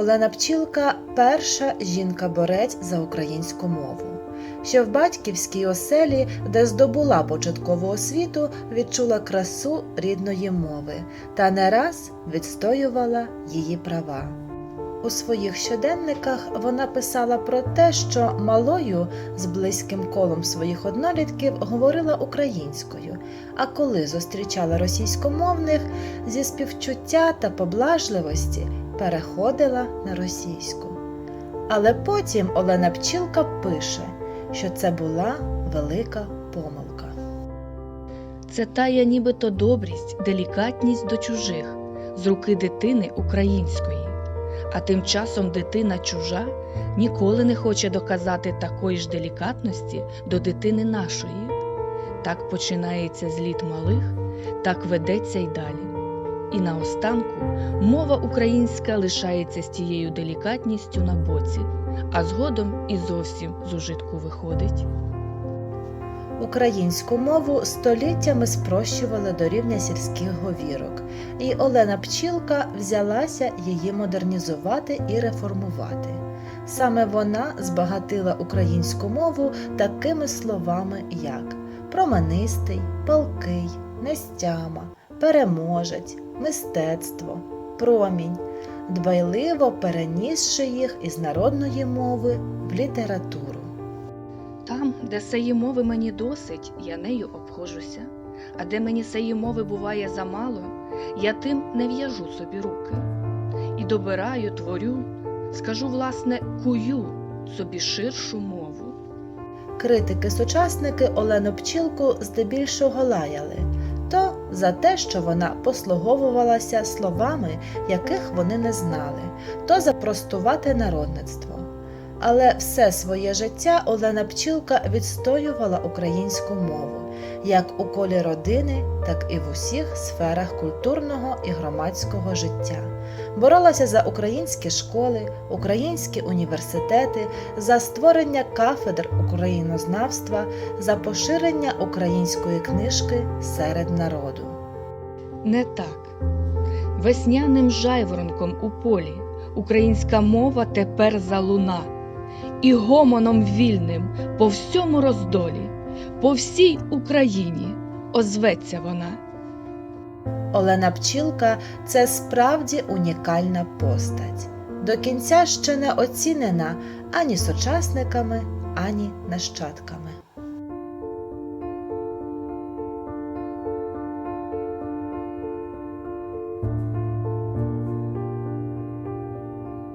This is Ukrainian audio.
Олена Пчілка перша жінка-борець за українську мову. Ще в батьківській оселі, де здобула початкову освіту, відчула красу рідної мови та не раз відстоювала її права. У своїх щоденниках вона писала про те, що малою з близьким колом своїх однолітків говорила українською, а коли зустрічала російськомовних, зі співчуття та поблажливості переходила на російську. Але потім Олена Пчілка пише, що це була велика помилка. Це тая нібито добрість, делікатність до чужих з руки дитини української. А тим часом дитина чужа ніколи не хоче доказати такої ж делікатності до дитини нашої. Так починається зліт малих, так ведеться й далі. І наостанку мова українська лишається з тією делікатністю на боці, а згодом і зовсім з ужитку виходить. Українську мову століттями спрощували до рівня сільських говірок, і Олена Пчілка взялася її модернізувати і реформувати. Саме вона збагатила українську мову такими словами, як променистий, палкий, нестяма, переможець, мистецтво, промінь, дбайливо перенісши їх із народної мови в літературу. Там, де сеї мови мені досить, я нею обхожуся, а де мені сеї мови буває замало, я тим не в'яжу собі руки. І добираю, творю, скажу, власне, кую собі ширшу мову. Критики-сучасники Олену Пчілку здебільшого лаяли за те, що вона послуговувалася словами, яких вони не знали, то за простувате народництво. Але все своє життя Олена Пчілка відстоювала українську мову як у колі родини, так і в усіх сферах культурного і громадського життя. Боролася за українські школи, українські університети, за створення кафедр українознавства, за поширення української книжки серед народу. Не так. Весняним жайворонком у полі українська мова тепер залуна, і гомоном вільним по всьому роздолі, по всій Україні озветься вона. Олена Пчілка це справді унікальна постать. До кінця ще не оцінена ані сучасниками, ані нащадками.